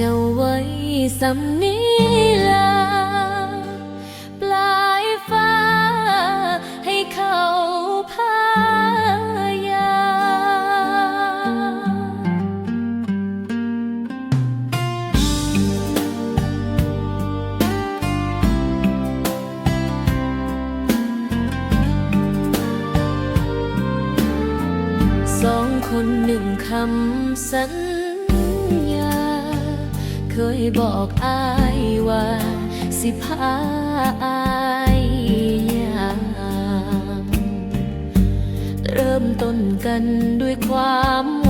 จ้าไว้สำนีลา ปลายฟ้าให้เขาพายา สองคนหนึ่งคำสัญ เคยบอกอายว่า สิพาอายยางเริ่มต้นกันด้วยความ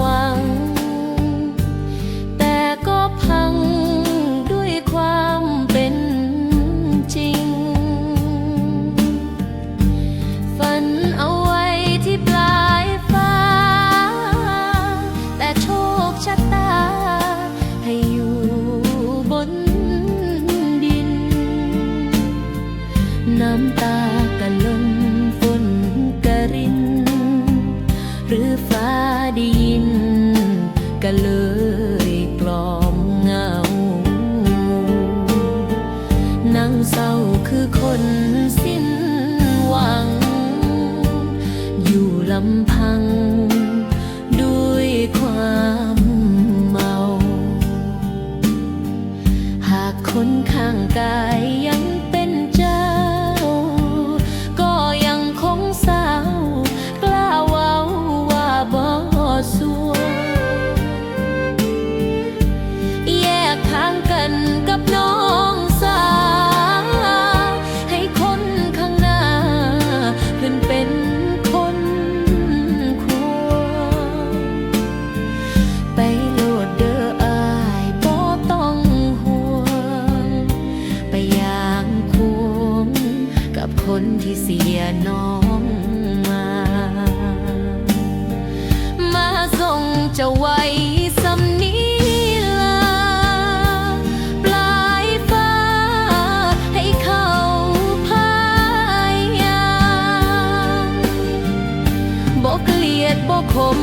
ที่เสียน้องมา มาส่งจะไว้สำนีลา ปลายฟ้าให้เขาพายาบอเกลียดบคม